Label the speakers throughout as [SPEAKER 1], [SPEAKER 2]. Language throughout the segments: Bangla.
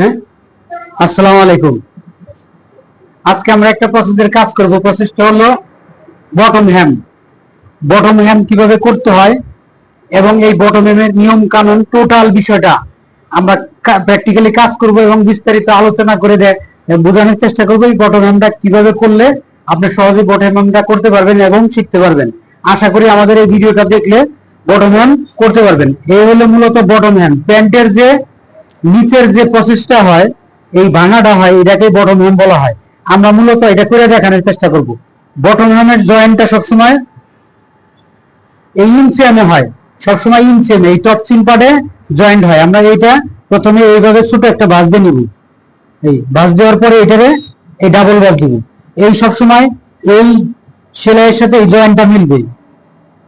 [SPEAKER 1] হ্যাঁ? আসসালামু আলাইকুম। আজকে আমরা একটা প্রসেসের কাজ করব। প্রসেসটা হলো বটম হ্যাম বটম হ্যাম কীভাবে করতে হয় এবং এই বটম হ্যামের নিয়ম কানুন টোটাল বিষয়টা আমরা প্র্যাকটিক্যালি কাজ করব এবং বিস্তারিত আলোচনা করে দে- বোঝানোর চেষ্টা করব এই বটম হ্যামটা কীভাবে করলে আপনি সহজে বটম হ্যামটা করতে পারবেন এবং শিখতে পারবেন। আশা করি আমাদের এই ভিডিওটা দেখলে বটম হ্যাম করতে পারবেন। এই হলো মূলত বটম হ্যাম প্যান্টের যে নিচের যে প্রসেসটা হয়, এই ভাঙাটা হয় এটাকে বটম হ্যাম বলা হয়। আমরা মূলত এটা করে দেখানোর চেষ্টা করব। বটম হ্যামের জয়েন্টটা সবসময় এই ইনসিয়ামে হয়। সবসময় ইনসিয়ামে এই টপ চিন পার্টে জয়েন্ট হয়। আমরা এইটা প্রথমে এইভাবে ছোট একটা বাস দিয়ে নিব। এই বাস দেওয়ার পরে এটারে এই ডাবল বাস দিব। এই সবসময় এই সেলাইয়ের সাথে এই জয়েন্টটা মিলবে।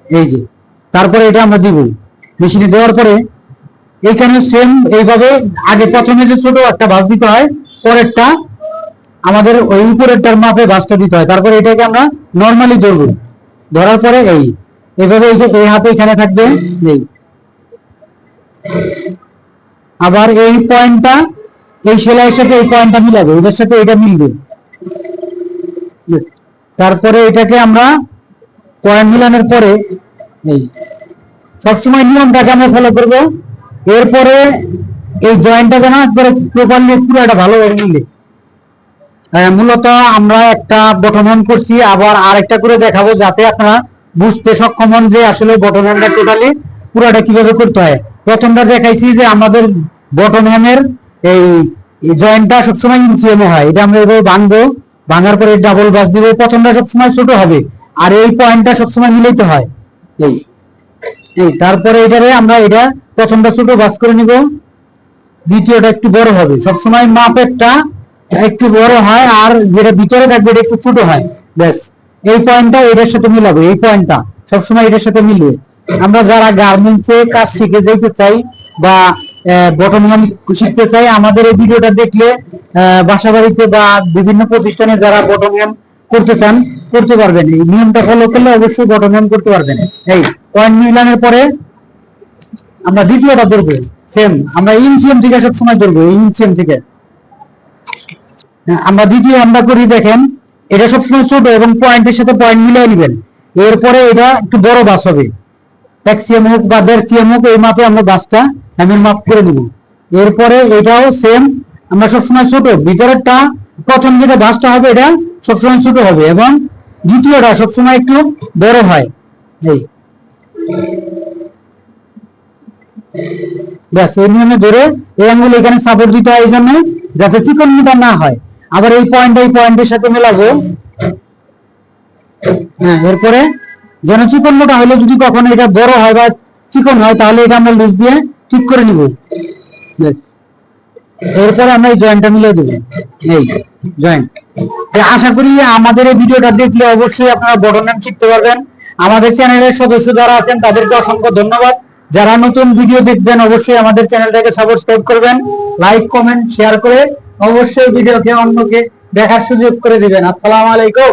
[SPEAKER 1] এই যে, তারপরে এটা আমরা দিব। মেশিনে দেওয়ার পরে এইখানে সেম এইভাবে আগে প্রথমে যে ছোট একটা বাস দিতে হয়, পরেরটা আমাদের ওই উপরেরটার মাপে বাসটা দিতে হয়। তারপরে এটাকে আমরা নর্মালি ধরবো। ধরার পরে এই। এইভাবে এই যে এই হাতে এখানে থাকবে, এই। আবার এই পয়েন্টটা, এই সেলাইয়ের সাথে এই পয়েন্টটা মিলাবে এটার সাথে এটা মিলবে। তারপরে এটাকে আমরা পয়েন্ট মিলানোর পরে, এই। সবসময় নিয়মটাকে আমরা ফলো করব। এরপরে এই জয়েন্টটা যেন একবারে প্রপারলি পুরোটা ভালোভাবে মিলে আহ, মূলত আমরা একটা বটন অন করছি আবার আরেকটা করে দেখাবো যাতে আপনারা বুঝতে সক্ষম হন যে আসলে বটন হ্যামটা টোটালি পুরোটা কীভাবে করতে হয়। প্রথমটা দেখাইছি যে আমাদের বটন হ্যামের এই জয়েন্টটা সবসময় ইনসিএমে হয়। এটা আমরা এভাবে ভাঙবো ভাঙার পরে ডাবল বাস দিব। প্রথমটা সবসময় ছোট হবে আর এই পয়েন্টটা সবসময় মিলাইতে হয়। এই তারপরে এটারে আমরা এটা প্রথমটা ছোট বাস করে নিব। দ্বিতীয়টা একটু বড় হবে। সবসময় মাপেরটা একটু বড় হয় আর যেটা ভিতরে থাকবে এটা একটু ছোট হয়। ব্যাস। এই পয়েন্টটা এটার সাথে মিলাবে, এই পয়েন্টটা সবসময় এটার সাথে মিলবে। আমরা যারা গার্মেন্টসে কাজ শিখে যেতে চাই বা বটম লাইন শিখতে চাই, আমাদের এই ভিডিওটা দেখলে বাসা বাড়িতে বা বিভিন্ন প্রতিষ্ঠানে যারা বটম লাইন করতে চান, করতে পারবেন। এই নিয়মটা ফলো করলে অবশ্যই বটম লাইন করতে পারবেন। এই পয়েন্ট মিলানোর পরে আমরা দ্বিতীয়টা ধরবো। সেম আমরা ইনসিএম থেকে সব সময় ধরবো ইনসিএম থেকে। হ্যাঁ, আমরা দ্বিতীয় আমরা করি দেখেন এটা সবসময় ছোট এবং পয়েন্টের সাথে পয়েন্ট মিলিয়ে নেবেন। এরপরে এটা একটু বড় বাস হবে। এক সিএম হোক বা দেড় সিএম হোক এই মাপে আমরা বাসটা আমি মাপ করে নিব। এরপরে এটাও সেম আমরা সবসময় ছোট। ভিতরেরটা প্রথম যেটা বাসটা হবে এটা সবসময় ছোট হবে এবং দ্বিতীয়টা সবসময় একটু বড় হয়। এই। ব্যাস, এই নিয়মে ধরে এই আঙ্গুল এখানে সাপোর্ট দিতে হয় এই জন্য যাতে চিকন মোটা না হয়। আবার এই পয়েন্ট এই পয়েন্টের সাথে মেলাবো হ্যাঁ এরপরে যেন চিকন মোটা হলে যদি কখনো এটা বড় হয় বা চিকন হয়, তাহলে এটা আমরা লুজ দিয়ে ঠিক করে নিব। এরপরে আমরা এই জয়েন্টটা মিলিয়ে দেবো। এই জয়েন্ট আশা করি আমাদের এই ভিডিওটা দেখলে অবশ্যই আপনারা বটন শিখতে পারবেন। আমাদের চ্যানেলের সদস্য যারা আছেন, তাদেরকে অসংখ্য ধন্যবাদ। যারা নতুন ভিডিও দেখবেন, অবশ্যই আমাদের চ্যানেলটাকে সাবস্ক্রাইব করবেন লাইক কমেন্ট শেয়ার করে অবশ্যই ভিডিওকে অন্যকে দেখার সুযোগ করে দিবেন। আসসালামু আলাইকুম।